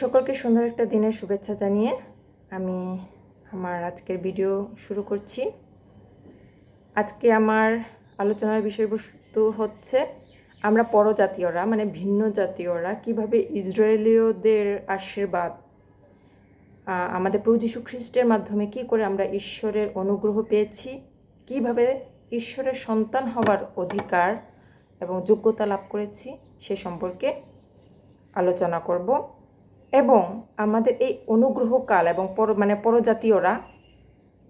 সকলকে সুন্দর একটা দিনের শুভেচ্ছা জানিয়ে আমি আমার আজকের ভিডিও শুরু করছি। আজকে আমার আলোচনার বিষয়বস্তু হচ্ছে আমরা পরজাতীয়রা মানে ভিন্ন জাতীয়রা, কীভাবে ইসরায়েলীয়দের আশীর্বাদ আমাদের প্রভু খ্রিস্টের মাধ্যমে কি করে আমরা ঈশ্বরের অনুগ্রহ পেয়েছি, কীভাবে ঈশ্বরের সন্তান হওয়ার অধিকার এবং যোগ্যতা লাভ করেছি সে সম্পর্কে আলোচনা করব। এবং আমাদের এই অনুগ্রহকাল এবং পর মানে পরজাতীয়রা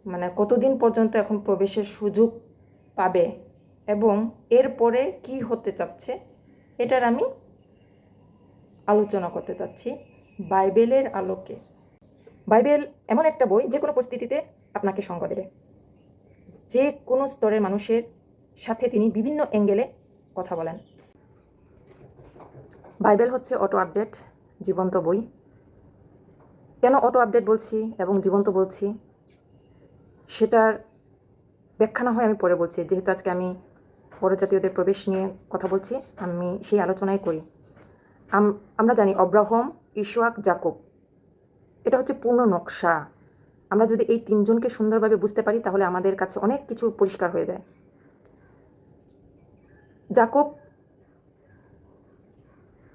মানে কতদিন পর্যন্ত এখন প্রবেশের সুযোগ পাবে এবং এরপরে কি হতে চাচ্ছে, এটার আমি আলোচনা করতে চাচ্ছি বাইবেলের আলোকে। বাইবেল এমন একটা বই, যে কোনো পরিস্থিতিতে আপনাকে সঙ্গ দেবে। যে কোনো স্তরের মানুষের সাথে তিনি বিভিন্ন অ্যাঙ্গেলে কথা বলেন। বাইবেল হচ্ছে অটো আপডেট, জীবন্ত বই। কেন অটো আপডেট বলছি এবং জীবন্ত বলছি? সেটার ব্যাখ্যা না হয় আমি পরে বলছি। যেহেতু আজকে আমি পরজাতীয়দের প্রবেশ নিয়ে কথা বলছি, আমি সেই আলোচনাই করি। আম- আমরা জানি অব্রাহম ইশোয়াক জাকব। এটা হচ্ছে পূর্ণ নকশা। আমরা যদি এই তিনজনকে সুন্দরভাবে বুঝতে পারি, তাহলে আমাদের কাছে অনেক কিছু পরিষ্কার হয়ে যায়। জাকব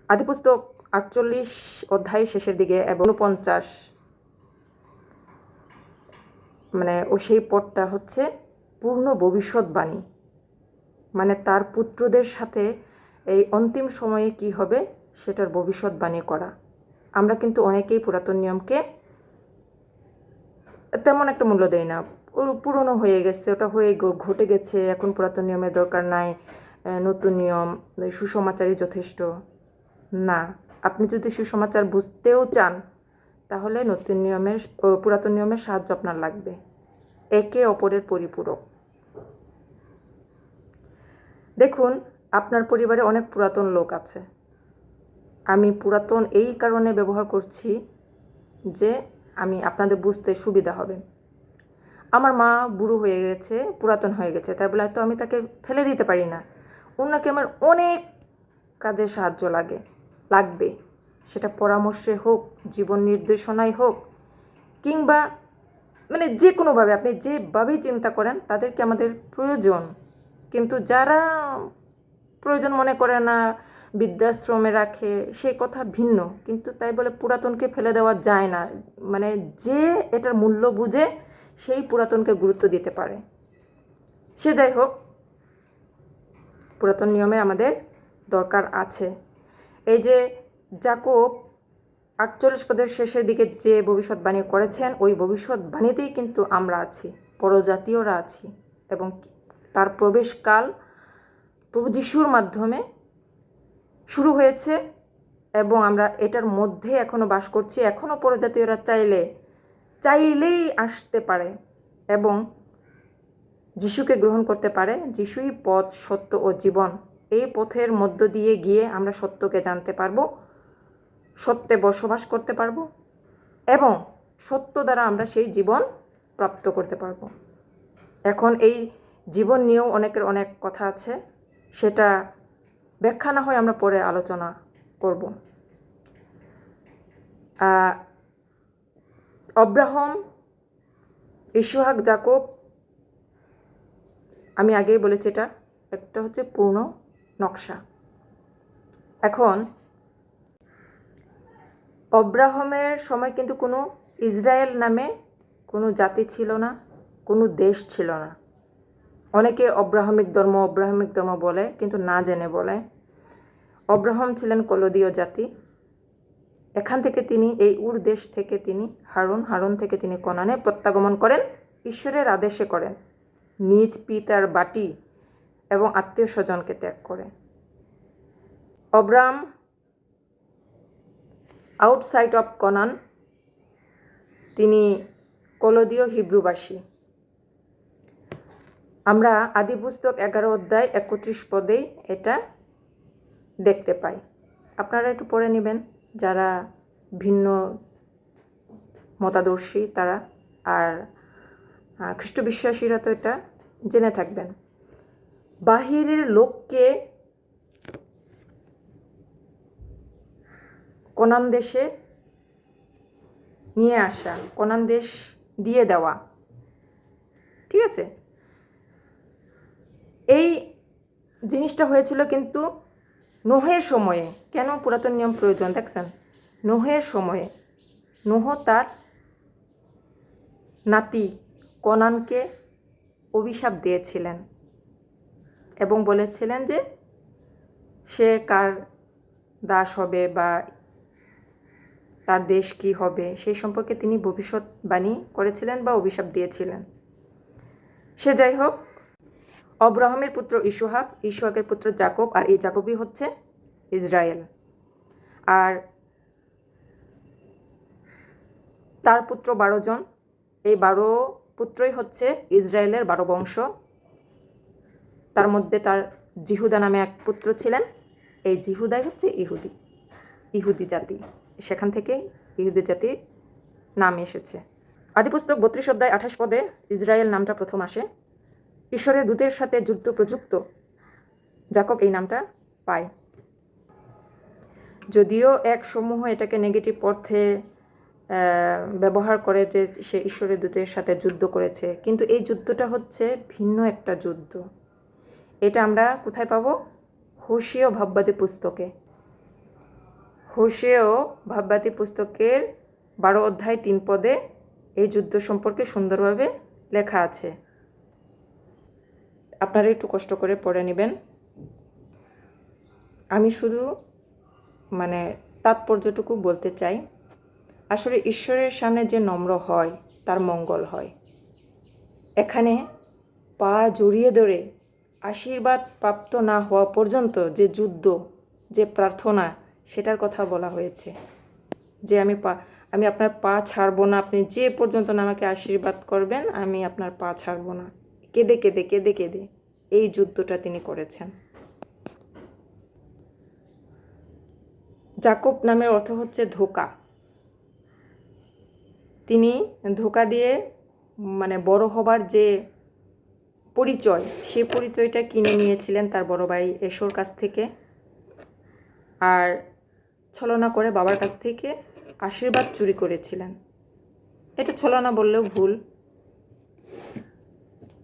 আদিপুস্তক আটচল্লিশ অধ্যায় শেষের দিকে এবং পঞ্চাশ মানে ও সেই পথটা হচ্ছে পূর্ণ ভবিষ্যৎবাণী মানে তার পুত্রদের সাথে এই অন্তিম সময়ে কি হবে সেটার ভবিষ্যৎবাণী করা। আমরা কিন্তু অনেকেই পুরাতন নিয়মকে তেমন একটা মূল্য দেই না। পুরো- পুরনো হয়ে গেছে, ওটা হয়ে ঘটে গেছে, এখন পুরাতন নিয়মের দরকার নাই নতুন নিয়ম, সুসমাচারই যথেষ্ট। না। আপনি যদি সুসমাচার বুঝতেও চান, তাহলে নতুন নিয়মের পুরাতন নিয়মের সাহায্য আপনার লাগবে। একে অপরের পরিপূরক। দেখুন, আপনার পরিবারে অনেক পুরাতন লোক আছে। আমি পুরাতন এই কারণে ব্যবহার করছি যে আমি আপনাদের বুঝতে সুবিধা হবে। আমার মা বুড়ো হয়ে গেছে, পুরাতন হয়ে গেছে, তাই বলে তো আমি তাকে ফেলে দিতে পারি না। ওনাকে আমার অনেক কাজে সাহায্য লাগে। লাগবে। সেটা পরামর্শে হোক, জীবন নির্দেশনায় হোক, কিংবা মানে যে কোনোভাবে আপনি যেভাবেই চিন্তা করেন, তাদেরকে আমাদের প্রয়োজন। কিন্তু যারা প্রয়োজন মনে করে না, বৃদ্ধাশ্রমে রাখে, সে কথা ভিন্ন। কিন্তু তাই বলে পুরাতনকে ফেলে দেওয়া যায় না। মানে যে এটার মূল্য বুঝে, সেই পুরাতনকে গুরুত্ব দিতে পারে। সে যাই হোক, পুরাতন নিয়মে আমাদের দরকার আছে। এই যে জাকব আটচল্লিশ পদের শেষের দিকে যে ভবিষ্যৎবাণী করেছেন, ওই ভবিষ্যৎবাণীতেই কিন্তু আমরা আছি, পরজাতীয়রা আছি এবং তার প্রবেশকাল প্রভু যিশুর মাধ্যমে শুরু হয়েছে এবং আমরা এটার মধ্যে এখনও বাস করছি। এখনও পরজাতীয়রা চাইলে, চাইলেই আসতে পারে এবং যিশুকে গ্রহণ করতে পারে। যিশুই পথ, সত্য ও জীবন এই পথের মধ্য দিয়ে গিয়ে আমরা সত্যকে জানতে পারব, সত্যে বসবাস করতে পারব এবং সত্য দ্বারা আমরা সেই জীবন প্রাপ্ত করতে পারব। এখন এই জীবন নিয়েও অনেকের অনেক কথা আছে, সেটা ব্যাখ্যা না হয় আমরা পরে আলোচনা করব। অব্রাহম, ইসুহাক, জাকব, আমি আগেই বলেছি এটা, একটা হচ্ছে পূর্ণ নকশা। এখন, অব্রাহমের সময় কিন্তু কোনো ইসরায়েল নামে কোনো জাতি ছিল না, কোনো দেশ ছিল না। অনেকে অব্রাহমিক ধর্ম অব্রাহমিক ধর্ম বলে, কিন্তু না জেনে বলে। অব্রাহম ছিলেন কলদীয় জাতি। এখান থেকে তিনি, এই উর দেশ থেকে তিনি, হারুন হারুন থেকে তিনি কনানে প্রত্যাগমন করেন, ঈশ্বরের আদেশে করেন। নিজ পিতার বাটি এবং আত্মীয় স্বজনকে ত্যাগ করে। অব্রাম আউটসাইড অফ কনান, তিনি কলদীয় হিব্রুবাসী। আমরা আদি পুস্তক এগারো অধ্যায় একত্রিশ পদেই এটা দেখতে পাই। আপনারা একটু পড়ে নেবেন, যারা ভিন্ন মতাদর্শী তারা, আর খ্রিস্ট বিশ্বাসীরা তো এটা জেনে থাকবেন। বাহিরের লোককে কোনান দেশে নিয়ে আসা কনান দেশ দিয়ে দেওয়া। ঠিক আছে? এই জিনিসটা হয়েছিল কিন্তু নোহের সময়ে। কেন? পুরাতন নিয়ম প্রয়োজন, দেখছেন? নোহের সময়ে। নোহ তার নাতি কনানকে অভিশাপ দিয়েছিলেন। এবং বলেছিলেন যে সে কার দাস হবে বা তার দেশ কি হবে, সেই সম্পর্কে তিনি ভবিষ্যৎবাণী করেছিলেন বা অভিশাপ দিয়েছিলেন। সে যাই হোক, অব্রাহামের পুত্র ইসুহাক, ইসুহাকের পুত্র জাকব আর এই জাকবই হচ্ছে ইসরায়েল। আর তার পুত্র বারো জন, এই বারো পুত্রই হচ্ছে ইসরায়েলের বারো বংশ। তার মধ্যে তার জিহুদা নামে এক পুত্র ছিলেন। এই জিহুদাই হচ্ছে ইহুদি। ইহুদি জাতি। সেখান থেকে ইহুদি জাতির নাম এসেছে। আদিপুস্তক বত্রিশ অধ্যায় আঠাশ পদে ইসরায়েল নামটা প্রথম আসে। ঈশ্বরের দূতের সাথে যুদ্ধ প্রযুক্ত জাকব এই নামটা পায়। যদিও এক সমূহ এটাকে নেগেটিভ অর্থে ব্যবহার করে যে সে ঈশ্বরের দূতের সাথে যুদ্ধ করেছে, কিন্তু এই যুদ্ধটা হচ্ছে ভিন্ন একটা যুদ্ধ। এটা আমরা কোথায় পাবো? হোসেয় ভাববাদী পুস্তকে। হোসেয় ভাববাদী পুস্তকের বারো অধ্যায় তিন পদে এই যুদ্ধ সম্পর্কে সুন্দরভাবে লেখা আছে। আপনারা একটু কষ্ট করে পড়ে নেবেন। আমি শুধু মানে তাৎপর্যটুকু বলতে চাই। আসলে ঈশ্বরের সামনে যে নম্র হয়, তার মঙ্গল হয়। এখানে পা জড়িয়ে ধরে আশীর্বাদ প্রাপ্ত না হওয়া পর্যন্ত যে যুদ্ধ, যে প্রার্থনা, সেটার কথা বলা হয়েছে। যে আমি পা, আমি আপনার পা ছাড়বো না, আপনি যে পর্যন্ত না আমাকে আশীর্বাদ করবেন, আমি আপনার পা ছাড়ব না। কেঁদে কেঁদে কেঁদে কেঁদে এই যুদ্ধটা তিনি করেছেন। জাকব নামের অর্থ হচ্ছে ধোকা। তিনি ধোকা দিয়ে মানে বড় হবার যে পরিচয় সেই পরিচয়টা কিনে নিয়েছিলেন তার বড় ভাই এশোর কাছ থেকে। আর ছলনা করে বাবার কাছ থেকে আশীর্বাদ চুরি করেছিলেন। এটা ছলনা বললেও ভুল।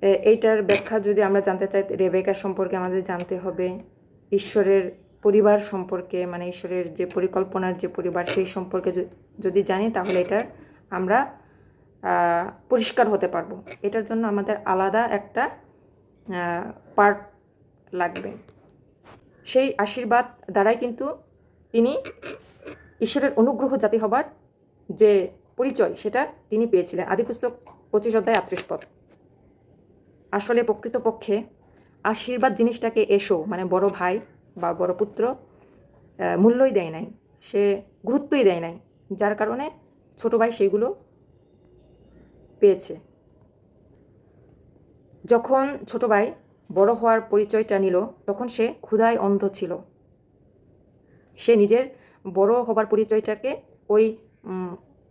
এইটার ব্যাখ্যা যদি আমরা জানতে চাই, রেবেকা সম্পর্কে আমাদের জানতে হবে। ঈশ্বরের পরিবার সম্পর্কে মানে ঈশ্বরের যে পরিকল্পনার যে পরিবার, সেই সম্পর্কে যদি জানি, তাহলে এটার আমরা পরিষ্কার হতে পারব। এটার জন্য আমাদের আলাদা একটা পার্ট লাগবে। সেই আশীর্বাদ দ্বারাই কিন্তু তিনি ঈশ্বরের অনুগ্রহ জাতি হবার যে পরিচয়, সেটা তিনি পেয়েছিলেন। আদিপুস্তক পঁচিশ অধ্যায় আত্রিশ পদ। আসলে প্রকৃতপক্ষে আশীর্বাদ জিনিসটাকে এসো মানে বড় ভাই বা বড় পুত্র মূল্যই দেয় নাই। সে গুরুত্বই দেয় নাই। যার কারণে ছোট ভাই সেগুলো পেয়েছে। যখন ছোট ভাই বড় হওয়ার পরিচয়টা নিল, তখন সে ক্ষুধায় অন্ধ ছিল। সে নিজের বড় হবার পরিচয়টাকে ওই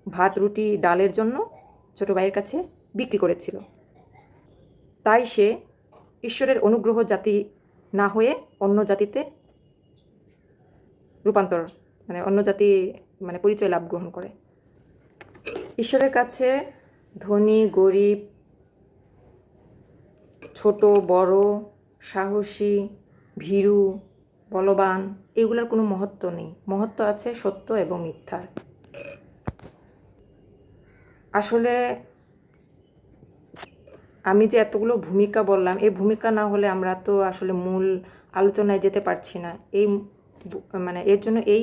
ভাত, রুটি, ডালের জন্য ছোট ভাইয়ের কাছে বিক্রি করেছিল। তাই সে ঈশ্বরের অনুগ্রহ জাতি না হয়ে অন্য জাতিতে রূপান্তর মানে অন্য জাতি মানে পরিচয় লাভ গ্রহণ করে। ঈশ্বরের কাছে ধনী, গরিব, ছোট, বড়, সাহসী, ভীরু, বলবান, এগুলোর কোনো মহত্ব নেই। মহত্ব আছে সত্য এবং মিথ্যার। আসলে আমি যে এতগুলো ভূমিকা বললাম, এই ভূমিকা না হলে আমরা তো আসলে মূল আলোচনায় যেতে পারছি না। এই মানে এর জন্য এই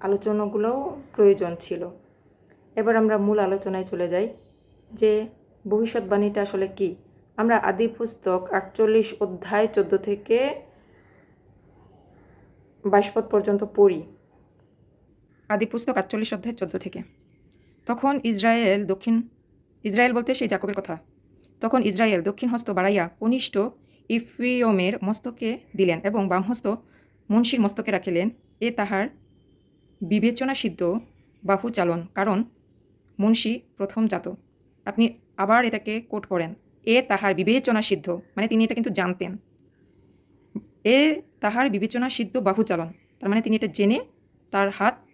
আলোচনাগুলোও প্রয়োজন ছিল। এবার আমরা মূল আলোচনায় চলে যাই। যে ভবিষ্যৎবাণীটা আসলে কি? আমরা আদি পুস্তক আটচল্লিশ অধ্যায় চোদ্দ থেকে বাইশ পদ পর্যন্ত পড়ি। আদি পুস্তক আটচল্লিশ অধ্যায় চোদ্দ থেকে। তখন ইসরায়েল দক্ষিণ ইসরায়েল বলতে সেই জাকবের কথা। তখন ইসরায়েল দক্ষিণ হস্ত বাড়াইয়া কনিষ্ঠ ইফ্রিয়মের মস্তকে দিলেন এবং বামহস্ত মুন্সির মস্তকে রাখিলেন। এ তাহার বিবেচনা সিদ্ধ বাহু চালন কারণ মুন্সি প্রথম জাত আপনি আবার এটাকে কোট করেন, এ তাহার বিবেচনা সিদ্ধ। মানে তিনি এটা কিন্তু জানতেন। এ তাহার বিবেচনা সিদ্ধ বাহু চালন তার মানে তিনি এটা জেনে তার হাত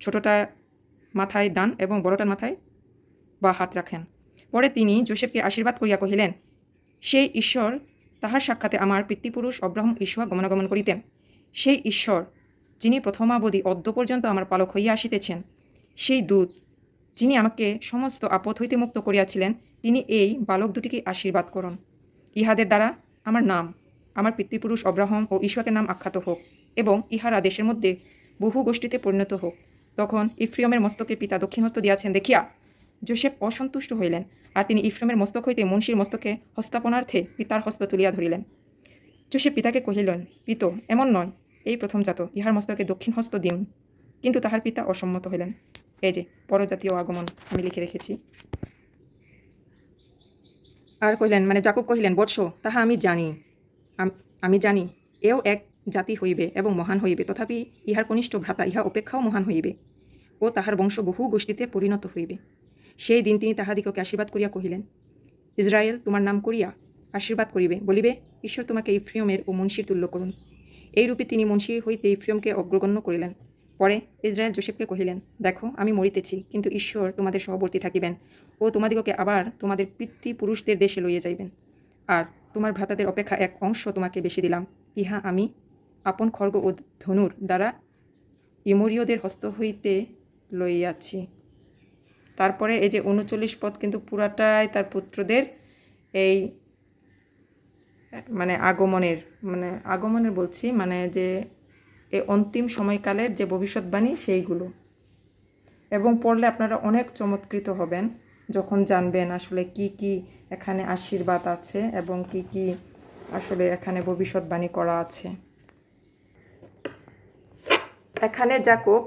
ছোটটা মাথায় দান এবং বড়টার মাথায় বা হাত রাখেন। পরে তিনি জোসেফকে আশীর্বাদ করিয়া কহিলেন সেই ঈশ্বর তাহার সাক্ষাতে আমার পিতৃপুরুষ অব্রাহম ঈশ্বর গমনাগমন করিতেন। সেই ঈশ্বর, যিনি প্রথমাবধি অদ্য পর্যন্ত আমার পালক হইয়া আসিতেছেন, সেই দূত যিনি আমাকে সমস্ত আপদ হইতে মুক্ত করিয়াছিলেন, তিনি এই বালক দুটিকে আশীর্বাদ করুন। ইহাদের দ্বারা আমার নাম, আমার পিতৃপুরুষ অব্রাহম ও ঈশ্বরের নাম আখ্যাত হোক এবং ইহারা দেশের মধ্যে বহু গোষ্ঠীতে পরিণত হোক। তখন ইফ্রিয়মের মস্তকে পিতা দক্ষিণ হস্ত দিয়াছেন, দেখিয়া জোসেফ অসন্তুষ্ট হইলেন আর তিনি ইফ্রেমের মস্তক হইতে মুন্সির মস্তকে হস্তাপনার্থে পিতার হস্ত তুলিয়া ধরিলেন। জোসেফ পিতাকে কহিলেন, পিত, এমন নয়, এই প্রথম জাত ইহার মস্তকে দক্ষিণ হস্ত দিন। কিন্তু তাহার পিতা অসম্মত হইলেন। এই যে, পরজাতীয় আগমন আমি লিখে রেখেছি। আর কহিলেন মানে জাকুব কহিলেন, বৎস, তাহা আমি জানি। আম- জানি, এও এক জাতি হইবে এবং মহান হইবে, তথাপি ইহার কনিষ্ঠ ভ্রাতা, ইহা অপেক্ষাও মহান হইবে ও তাহার বংশ বহু গোষ্ঠীতে পরিণত হইবে। সেই দিন তিনি তাহাদিগকে আশীর্বাদ করিয়া কহিলেন, ইসরায়েল তোমার নাম করিয়া আশীর্বাদ করিবে। বলিবে, ঈশ্বর তোমাকে ইফ্রিয়মের ও মুন্সির তুল্য করুন। এইরূপে তিনি মুন্সি হইতে ইফ্রিয়মকে অগ্রগণ্য করিলেন। পরে ইসরায়েল জোসেফকে কহিলেন, দেখো, আমি মরিতেছি, কিন্তু ঈশ্বর তোমাদের সহবর্তী থাকিবেন। ও তোমাদিগকে আবার তোমাদের পিতৃপুরুষদের দেশে লইয়া যাইবেন। আর তোমার ভ্রাতাদের অপেক্ষা এক অংশ তোমাকে বেশি দিলাম। ইহা আমি আপন খর্গ ও ধনুর দ্বারা ইমরীয়দের হস্ত হইতে লইয়াছি। তারপরে এই যে উনচল্লিশ পদ কিন্তু পুরাটাই তার পুত্রদের এই মানে আগমনের মানে আগমনের বলছি মানে যে এই অন্তিম সময়কালের যে ভবিষ্যৎবাণী সেইগুলো। এবং পড়লে আপনারা অনেক চমৎকৃত হবেন যখন জানবেন আসলে কি কি এখানে আশীর্বাদ আছে এবং কি কি আসলে এখানে ভবিষ্যৎবাণী করা আছে। এখানে জাকব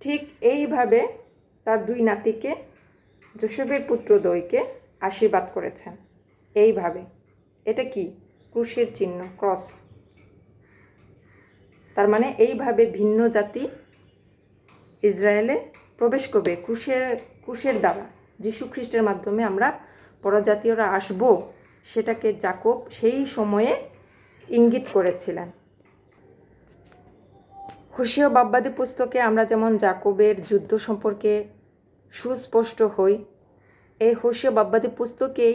ঠিক এইভাবে তার দুই নাতিকে যোসেফের পুত্র দইকে আশীর্বাদ করেছেন। এইভাবে। এটা কি? ক্রুশের চিহ্ন, ক্রস। তার মানে এইভাবে ভিন্ন জাতি ইসরায়েলে প্রবেশ করবে ক্রুশের ক্রুশের দ্বারা। যীশু খ্রিস্টের মাধ্যমে আমরা পরজাতীয়রা আসব সেটাকে জাকব সেই সময়ে ইঙ্গিত করেছিলেন। হোসিও বাব্বাদি পুস্তকে আমরা যেমন জাকবের যুদ্ধ সম্পর্কে সুস্পষ্ট হই, এই হোসিও বাব্বাদি পুস্তকেই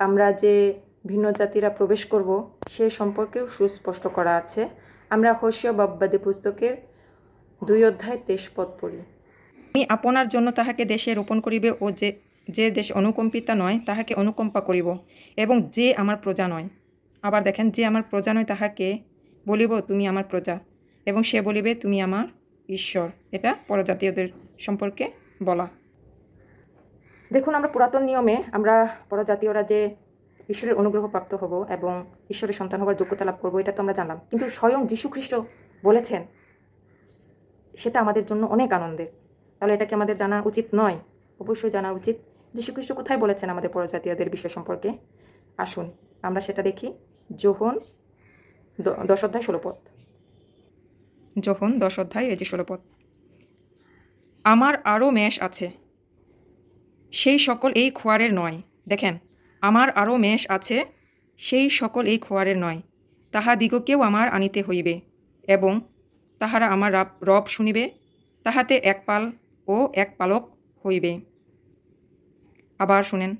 আমরা যে ভিন্ন জাতিরা প্রবেশ করব সে সম্পর্কেও সুস্পষ্ট করা আছে। আমরা হোসিও বাব্বাদি পুস্তকের দুই অধ্যায় তেইশ পদ পড়ি। আমি আপনার জন্য তাহাকে দেশে রোপণ করিবে ও যে যে দেশ অনুকম্পিতা নয় তাহাকে অনুকম্পা করিব এবং যে আমার প্রজা নয়। আবার দেখেন যে আমার প্রজা নয় তাহাকে বলিব তুমি আমার প্রজা। এবং সে বলিবে তুমি আমার ঈশ্বর। এটা পরজাতীয়দের সম্পর্কে বলা। দেখুন আমরা পুরাতন নিয়মে আমরা পরজাতীয়রা যে ঈশ্বরের অনুগ্রহ প্রাপ্ত হব এবং ঈশ্বরের সন্তান হবার যোগ্যতা লাভ করব, এটা তো আমরা জানলাম। কিন্তু স্বয়ং যীশু খ্রিস্ট বলেছেন, সেটা আমাদের জন্য অনেক আনন্দের। তাহলে এটা কি আমাদের জানা উচিত নয়? অবশ্যই জানা উচিত। যীশু খ্রিস্ট কোথায় বলেছেন আমাদের পরজাতীয়দের বিষয় সম্পর্কে? আসুন, আমরা সেটা দেখি। যোহন দশ অধ্যায় ষোলো পদ। যোহন দশ অধ্যায়, এই যে ষোলো আমার আরও মেষ আছে, সেই সকল এই খোয়ারের নয়। দেখেন আমার আরও মেষ আছে, সেই সকল এই খোয়ারের নয়। তাহাদিগকেও আমার আনিতে হইবে এবং তাহারা আমার রাব শুনিবে, তাহাতে এক পাল ও এক পালক হইবে। আবার শুনেন,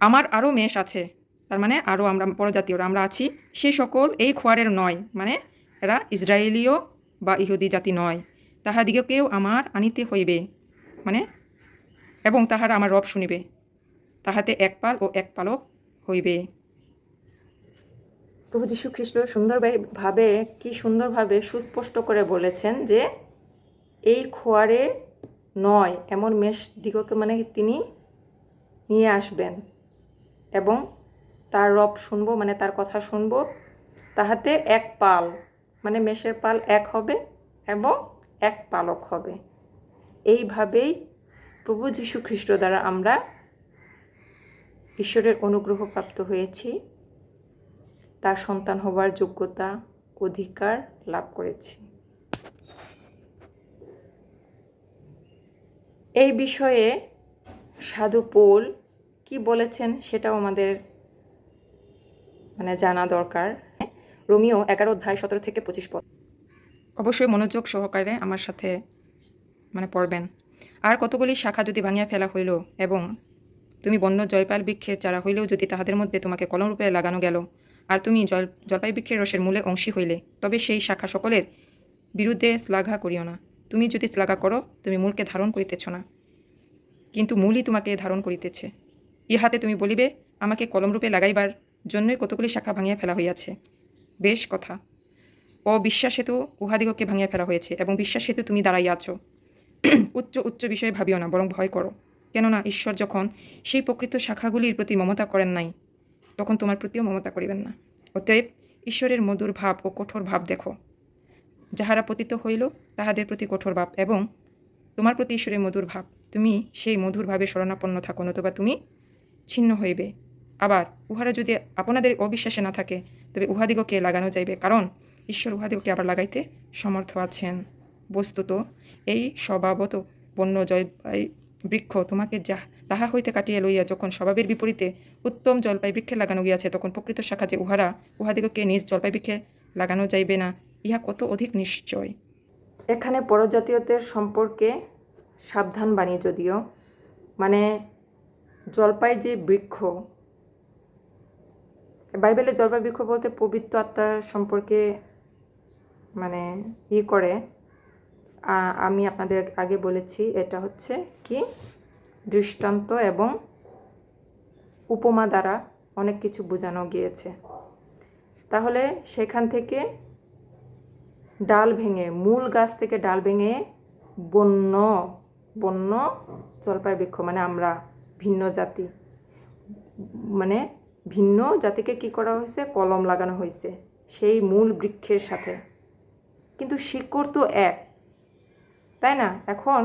আমার আরও মেষ আছে, তার মানে আরও আমরা পরজাতীয়রা আমরা আছি সেই সকল এই খোয়ারের নয় মানে এরা ইসরায়েলীয় বা ইহুদি জাতি নয়। তাহাদিগকেও আমার আনিতে হইবে মানে এবং তাহারা আমার রব শুনিবে। তাহাতে এক পাল ও এক পালক হইবে। প্রভু যীশু খ্রিস্ট সুন্দরভাবে কি সুন্দরভাবে সুস্পষ্ট করে বলেছেন যে, এই খোয়ারে নয়, এমন মেষ দিগকে মানে তিনি নিয়ে আসবেন এবং তার রব শুনব মানে তার কথা শুনব, তাহাতে এক পাল মানে মেষের পাল এক হবে এবং এক পালক হবে। এইভাবেই প্রভু যীশু খ্রিস্ট দ্বারা আমরা ঈশ্বরের অনুগ্রহ প্রাপ্ত হয়েছি। তার সন্তান হবার যোগ্যতা, অধিকার লাভ করেছি। এই বিষয়ে সাধু পোল কি বলেছেন সেটাও আমাদের মানে জানা দরকার। রোমিও এগারো অধ্যায় সতেরো থেকে পঁচিশ পদ অবশ্যই মনোযোগ সহকারে আমার সাথে মানে পড়বেন। আর কতগুলি শাখা যদি ভাঙিয়া ফেলা হইল এবং তুমি বন্য জয়পাল বৃক্ষের চারা হইলেও যদি তাহাদের মধ্যে তোমাকে কলমরূপে লাগানো গেল আর তুমি জল জলপাই বৃক্ষের রসের মূলে অংশী হইলে, তবে সেই শাখা সকলের বিরুদ্ধে শ্লাঘা করিও না। তুমি যদি শ্লাঘা করো, তুমি মূলকে ধারণ করিতেছ না। কিন্তু মূলই তোমাকে ধারণ করিতেছে। ইহাতে তুমি বলিবে, আমাকে কলমরূপে লাগাইবার জন্যই কতগুলি শাখা ভাঙিয়া ফেলা হইয়াছে। বেশ কথা। অবিশ্বাস হেতু উহাদিগকে ভাঙিয়া ফেলা হয়েছে এবং বিশ্বাস হেতু তুমি দাঁড়াইয়া আছো। উচ্চ উচ্চ বিষয়ে ভাবিও না, বরং ভয় করো। কেননা ঈশ্বর যখন সেই প্রকৃত শাখাগুলির প্রতি মমতা করেন নাই, তখন তোমার প্রতিও মমতা করিবেন না। অতএব ঈশ্বরের মধুর ভাব ও কঠোর ভাব দেখো। যাহারা পতিত হইল, তাহাদের প্রতি কঠোর ভাব এবং তোমার প্রতি ঈশ্বরের মধুর ভাব। তুমি সেই মধুর ভাবে শরণাপন্ন থাকো, নতুবা তুমি ছিন্ন হইবে। আবার উহারা যদি আপনাদের অবিশ্বাসে না থাকে, তবে উহাদিগকে লাগানো যাইবে, কারণ ঈশ্বর উহাদিগকে আবার লাগাইতে সমর্থ আছেন। বস্তুত এই স্বভাবত বন্য জলপাই বৃক্ষ তোমাকে যা তাহা হইতে কাটিয়ে লইয়া যখন স্বভাবের বিপরীতে উত্তম জলপাই বৃক্ষে লাগানো গিয়াছে, তখন প্রকৃত শাখা যে উহারা, উহাদিগকে নিজ জলপাই বৃক্ষে লাগানো যাইবে না, ইহা কত অধিক নিশ্চয়। এখানে পরজাতীয়দের সম্পর্কে সাবধান বাণী যদিও মানে জলপাই যে বৃক্ষ, বাইবেলে জলপাই বৃক্ষ বলতে পবিত্র আত্মা সম্পর্কে মানে ই করে আমি আপনাদের আগে বলেছি, এটা হচ্ছে কি? দৃষ্টান্ত এবং উপমা দ্বারা অনেক কিছু বোঝানো গিয়েছে। তাহলে সেখান থেকে ডাল ভেঙে, মূল গাছ থেকে ডাল ভেঙে বন্য বন্য জলপাই বৃক্ষ মানে আমরা ভিন্ন জাতি। মানে ভিন্ন জাতিকে কি করা হয়েছে? কলম লাগানো হয়েছে। সেই মূল বৃক্ষের সাথে। কিন্তু শিকড় তো এক। তাই না? এখন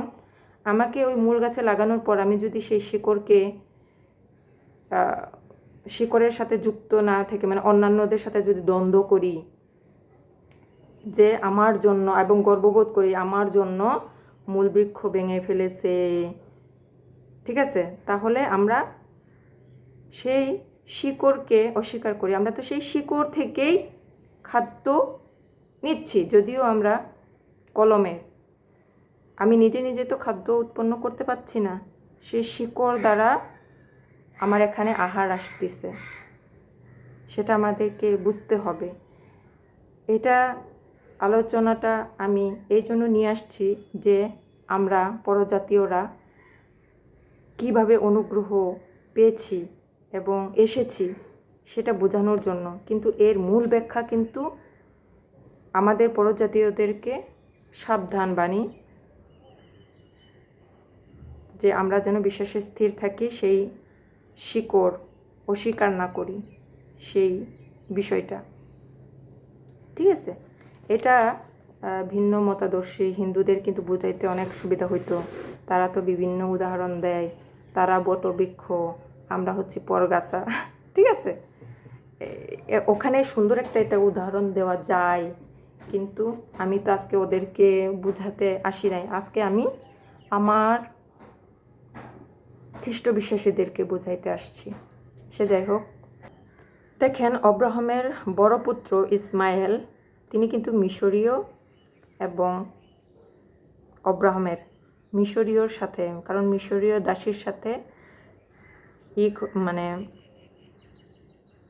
আমাকে ওই মূল গাছে লাগানোর পর আমি যদি সেই শিকড়কে শিকড়ের সাথে যুক্ত না থেকে মানে অন্যান্যদের সাথে যদি দ্বন্দ্ব করি, যে আমার জন্য এবং গর্ববোধ করি, আমার জন্য মূল বৃক্ষ ভেঙে ফেলেছে, ঠিক আছে? তাহলে আমরা সেই শিকড়কে অস্বীকার করি। আমরা তো সেই শিকড় থেকেই খাদ্য নিচ্ছি, যদিও আমরা কলমের আমি নিজে নিজে তো খাদ্য উৎপন্ন করতে পারছি না। সেই শিকড় দ্বারা আমার এখানে আহার আসতেছে। সেটা আমাদেরকে বুঝতে হবে। এটা আলোচনাটা আমি এই জন্য নিয়ে আসছি যে আমরা পরজাতীয়রা কীভাবে অনুগ্রহ পেয়েছি এবং এসেছি সেটা বোঝানোর জন্য। কিন্তু এর মূল ব্যাখ্যা কিন্তু আমাদের পরজাতীয়দেরকে সাবধান বাণী যে আমরা যেন বিশ্বাসে স্থির থাকি, সেই শিকড় অস্বীকার না করি সেই বিষয়টা। ঠিক আছে? এটা ভিন্ন মতাদর্শী হিন্দুদের কিন্তু বোঝাইতে অনেক সুবিধা হইতো। তারা তো বিভিন্ন উদাহরণ দেয়, তারা বটবৃক্ষ, আমরা হচ্ছি পরগাছা। ঠিক আছে? ওখানে সুন্দর একটা এটা উদাহরণ দেওয়া যায়, কিন্তু আমি তো আজকে ওদেরকে বুঝাতে আসি নাই। আজকে আমি আমার খ্রিস্ট বিশ্বাসীদেরকে বোঝাইতে আসছি। সে যাই হোক। দেখেন, অব্রাহামের বড় পুত্র ইসমাইল তিনি কিন্তু মিশরীয় এবং অব্রাহামের মিশরীয়র সাথে, কারণ মিশরীয় দাসীর সাথে ই মানে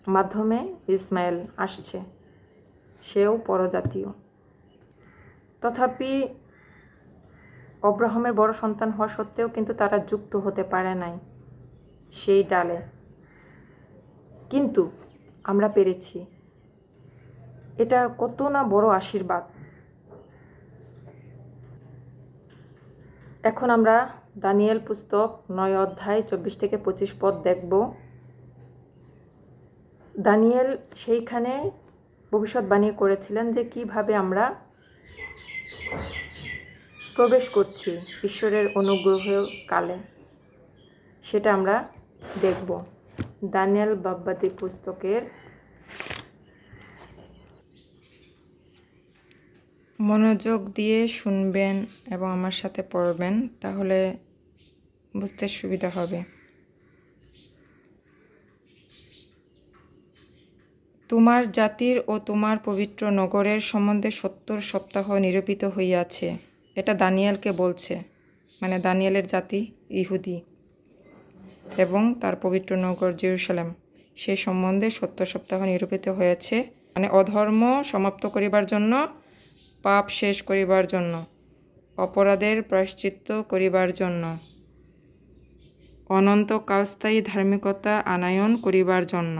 মাধ্যমে ইসমাইল আসছে। সেও পরজাতীয়। তথাপি অব্রাহামের বড় সন্তান হওয়া সত্ত্বেও কিন্তু তারা যুক্ত হতে পারে নাই সেই ডালে। কিন্তু আমরা পেরেছি। এটা কত না বড় আশীর্বাদ। এখন আমরা দানিয়েল পুস্তক নয় অধ্যায় চব্বিশ থেকে পঁচিশ পদ দেখব। দানিয়েল সেইখানে ভবিষ্যৎবাণী করেছিলেন যে কীভাবে আমরা প্রবেশ করছি ঈশ্বরের অনুগ্রহ কালে সেটা আমরা দেখব। দানিয়াল বাব্বাদি পুস্তকের মনোযোগ দিয়ে শুনবেন এবং আমার সাথে পড়বেন, তাহলে বুঝতে সুবিধা হবে। তোমার জাতির ও তোমার পবিত্র নগরের সম্বন্ধে সত্তর সপ্তাহ নিরূপিত হইয়াছে। এটা দানিয়েলকে বলছে মানে দানিয়েলের জাতি ইহুদি এবং তার পবিত্র নগর জেরুসালেম। সে সম্বন্ধে সত্য সপ্তাহ নিরূপিত হয়েছে মানে অধর্ম সমাপ্ত করিবার জন্য, পাপ শেষ করিবার জন্য, অপরাধের প্রায়শ্চিত্ত করিবার জন্য অনন্ত কালস্থায়ী ধার্মিকতা আনায়ন করিবার জন্য।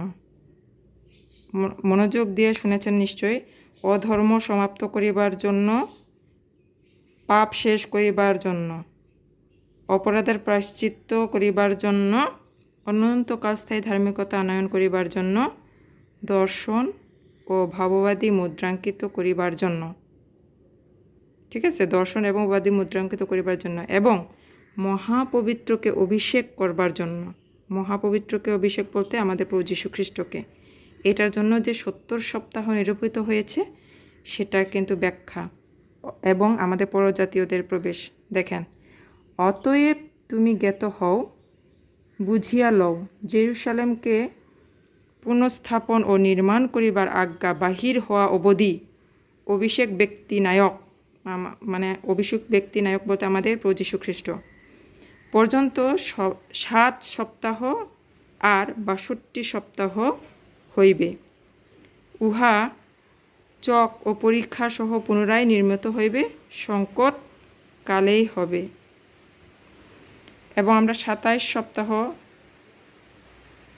মনোযোগ দিয়ে শুনেছেন নিশ্চয়ই, অধর্ম সমাপ্ত করিবার জন্য পাপ শেষ করিবার জন্য, অপরাধের প্রায়শ্চিত্ত করিবার জন্য অনন্তকাল স্থায়ী ধার্মিকতা আনয়ন করিবার জন্য, দর্শন ও ভাববাদী মুদ্রাঙ্কিত করিবার জন্য। ঠিক আছে? দর্শন এবং বাদী মুদ্রাঙ্কিত করিবার জন্য এবং মহাপবিত্রকে অভিষেক করবার জন্য। মহাপবিত্রকে অভিষেক বলতে আমাদের প্রভু যীশু খ্রিস্টকে এটার জন্য যে সত্তর সপ্তাহ নিরূপিত হয়েছে, সেটার কিন্তু ব্যাখ্যা। এবং আমাদের পরজাতীয়দের প্রবেশ। দেখেন, অতএব তুমি জ্ঞাত হও, বুঝিয়া লও, জেরুসালেমকে পুনঃস্থাপন ও নির্মাণ করিবার আজ্ঞা বাহির হওয়া অবধি অভিষেক ব্যক্তি নায়ক মানে অভিষেক ব্যক্তি নায়ক বলতে আমাদের প্রভু যীশু খ্রিস্ট পর্যন্ত সাত সপ্তাহ আর বাষট্টি সপ্তাহ হইবে। উহা চক ও পরীক্ষা সহ পুনরায় নির্মিত হইবে, সংকট কালেই হবে। এবং আমরা সাতাইশ সপ্তাহ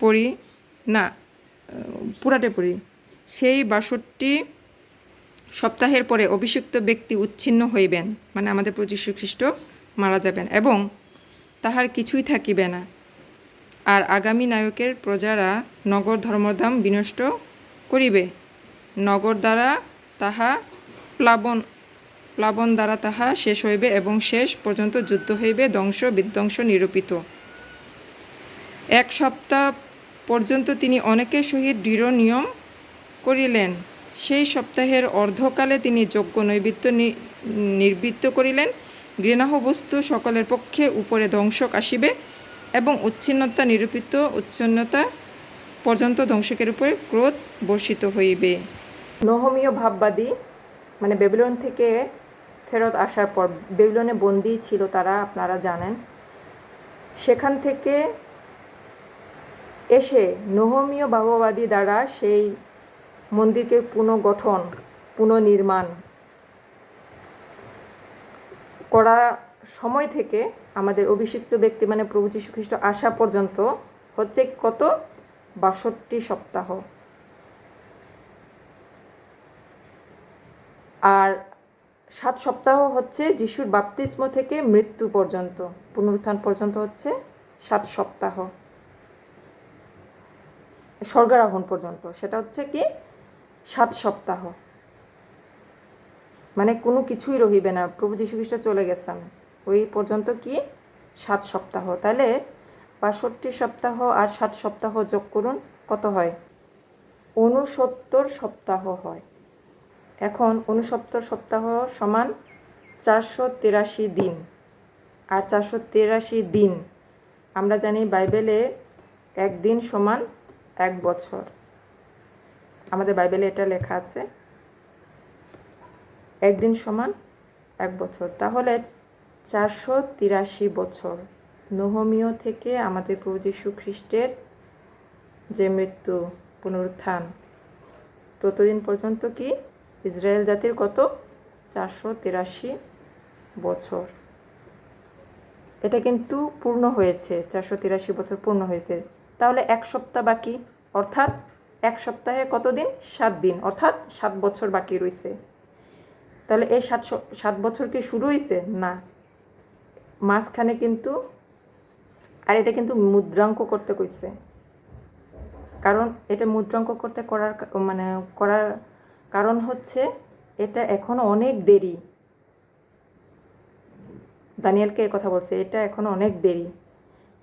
পড়ি, না, পুরাটে পড়ি। সেই বাষট্টি সপ্তাহের পরে অভিষিক্ত ব্যক্তি উচ্ছিন্ন হইবেন মানে আমাদের প্রভু খ্রিস্ট মারা যাবেন এবং তাহার কিছুই থাকিবে না। আর আগামী নায়কের প্রজারা নগর ধর্মধাম বিনষ্ট করিবে। নগর দ্বারা তাহা প্লাবন প্লাবন দ্বারা তাহা শেষ হইবে এবং শেষ পর্যন্ত যুদ্ধ হইবে, ধ্বংস, বিধ্বংস, নিরূপিত। এক সপ্তাহ পর্যন্ত তিনি অনেকের সহিত দৃঢ় নিয়ম করিলেন। সেই সপ্তাহের অর্ধকালে তিনি যজ্ঞ নৈবিত্য নির্বৃত্ত করিলেন। ঘৃণাহ বস্তু সকলের পক্ষে উপরে ধ্বংসক আসিবে এবং উচ্ছিন্নতা, নিরূপিত উচ্ছন্নতা পর্যন্ত ধ্বংসকের উপরে ক্রোধ বর্ষিত হইবে। নহমীয় ভাববাদী মানে বেবিলন থেকে ফেরত আসার পর, বেবিলনে বন্দি ছিল তারা, আপনারা জানেন। সেখান থেকে এসে নহমীয় ভাববাদী দ্বারা সেই মন্দিরকে পুনর্গঠন, পুনর্নির্মাণ করা সময় থেকে আমাদের অভিষিক্ত ব্যক্তি মানে প্রভু যীশু খ্রিস্ট আসা পর্যন্ত হচ্ছে কত? বাষট্টি সপ্তাহ। আর সাত সপ্তাহ হচ্ছে যিশুর বাপ্তিস্ম থেকে মৃত্যু পর্যন্ত, পুনরুত্থান পর্যন্ত হচ্ছে সাত সপ্তাহ। স্বর্গারোহণ পর্যন্ত, সেটা হচ্ছে কি সাত সপ্তাহ। মানে কোনো কিছুই রহিবে না, প্রভু যীশু খ্রিস্ট চলে গেছেন। ওই পর্যন্ত কি সাত সপ্তাহ। তাহলে বাষট্টি সপ্তাহ আর সাত সপ্তাহ যোগ করুন, কত হয়? ঊনসত্তর সপ্তাহ হয়। এখন ঊনসত্তর সপ্তাহ সমান চারশো তিরাশি দিন। আর চারশো তিরাশি দিন, আমরা জানি বাইবেলে একদিন সমান এক বছর। আমাদের বাইবেলে এটা লেখা আছে, একদিন সমান এক বছর। তাহলে চারশো তিরাশি বছর নহমীয় থেকে আমাদের প্রভু যীশু খ্রিস্টের যে মৃত্যু পুনরুত্থান, ততদিন পর্যন্ত কি ইসরায়েল জাতির কত? চারশো তিরাশি বছর। এটা কিন্তু পূর্ণ হয়েছে, চারশো তিরাশি বছর পূর্ণ হয়েছে। তাহলে এক সপ্তাহ বাকি, অর্থাৎ এক সপ্তাহে কতদিন? সাত দিন, অর্থাৎ সাত বছর বাকি রয়েছে তাহলে এই সাত সাত বছর কি শুরু হয়েছে না। মাঝখানে কিন্তু, আর এটা কিন্তু মুদ্রাঙ্ক করতে কইছে। কারণ এটা মুদ্রাঙ্ক করতে করার মানে করার কারণ হচ্ছে এটা এখনও অনেক দেরি। দানিয়েলকে কথা বলছে, এটা এখনও অনেক দেরি।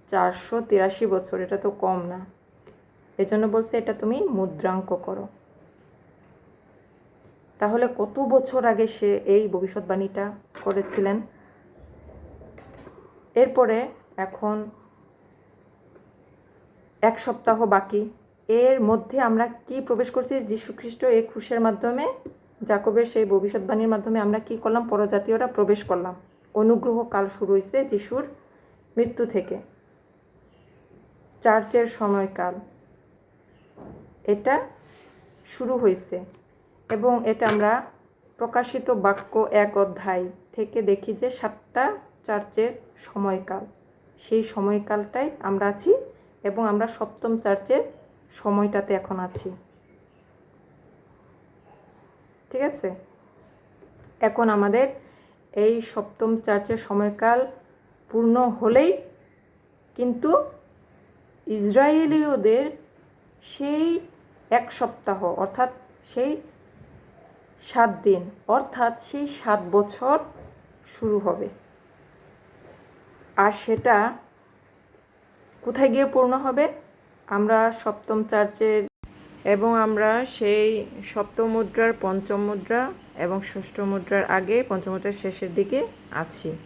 চারশো তিরাশি বছর, এটা তো কম না। এজন্য বলছে, এটা তুমি মুদ্রাঙ্ক করো। তাহলে কত বছর আগে সে এই ভবিষ্যৎবাণীটা করেছিলেন? এরপরে এখন এক সপ্তাহ বাকি। এর মধ্যে আমরা কি প্রবেশ করছি? যীশু খ্রিস্ট এই খুশের মাধ্যমে, জাকবের সেই ভবিষ্যৎবাণীর মাধ্যমে আমরা কি করলাম? পরজাতীয়রা প্রবেশ করলাম। অনুগ্রহ কাল শুরু হয়েছে যিশুর মৃত্যু থেকে। চার্চের সময়কাল। এটা শুরু হয়েছে এবং এটা আমরা প্রকাশিত বাক্য এক অধ্যায় থেকে দেখি যে সাতটা চার্চের সময়কাল। সেই সময়কালটাই আমরা আছি এবং আমরা সপ্তম চার্চের সময়টাতে এখন আছি। ঠিক আছে? এখন আমাদের এই সপ্তম চার্চের সময়কাল পূর্ণ হলেই কিন্তু ইসরায়েলীয়দের সেই এক সপ্তাহ, অর্থাৎ সেই সাত দিন, অর্থাৎ সেই সাত বছর শুরু হবে। আর সেটা কোথায় গিয়ে পূর্ণ হবে? আমরা সপ্তম চার্চের এবং আমরা সেই সপ্তম মুদ্রার পঞ্চম মুদ্রা এবং ষষ্ঠ মুদ্রার আগে পঞ্চম মুদ্রার শেষের দিকে আছি।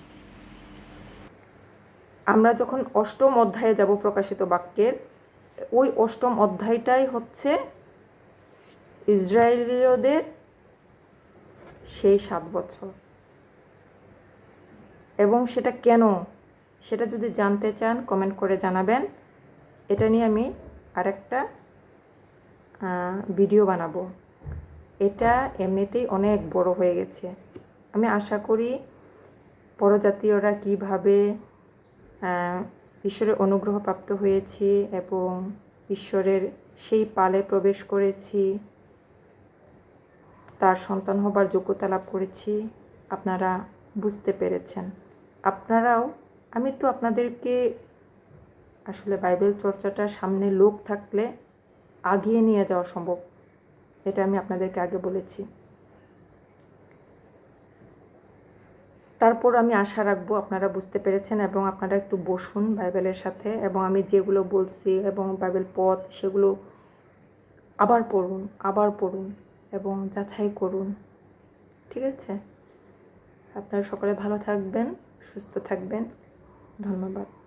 আমরা যখন অষ্টম অধ্যায়ে যাব প্রকাশিত বাক্যের, ওই অষ্টম অধ্যায়টাই হচ্ছে ইসরায়েলীয়দের সেই সাত বছর। এবং সেটা কেন? সেটা যদি জানতে চান কমেন্ট করে জানাবেন। এটা নিয়ে আমি আরেকটা ভিডিও বানাবো। এটা এমনিতেই অনেক বড় হয়ে গেছে। আমি আশা করি পরজাতীয়রা কীভাবে ঈশ্বরের অনুগ্রহ প্রাপ্ত হয়েছি এবং ঈশ্বরের সেই পালে প্রবেশ করেছি, তার সন্তান হবার যোগ্যতা লাভ করেছি, আপনারা বুঝতে পেরেছেন। আপনারাও, আমি তো আপনাদেরকে আসলে বাইবেল চর্চাটা সামনে লোক থাকলে আগিয়ে নিয়ে যাওয়া সম্ভব। এটা আমি আপনাদেরকে আগে বলেছি। তারপর আমি আশা রাখব আপনারা বুঝতে পেরেছেন এবং আপনারা একটু বসুন বাইবেলের সাথে এবং আমি যেগুলো বলছি এবং বাইবেল পথ সেগুলো আবার পড়ুন আবার পড়ুন এবং যাচাই করুন। ঠিক আছে? আপনারা সকলে ভালো থাকবেন, সুস্থ থাকবেন। ধন্যবাদ।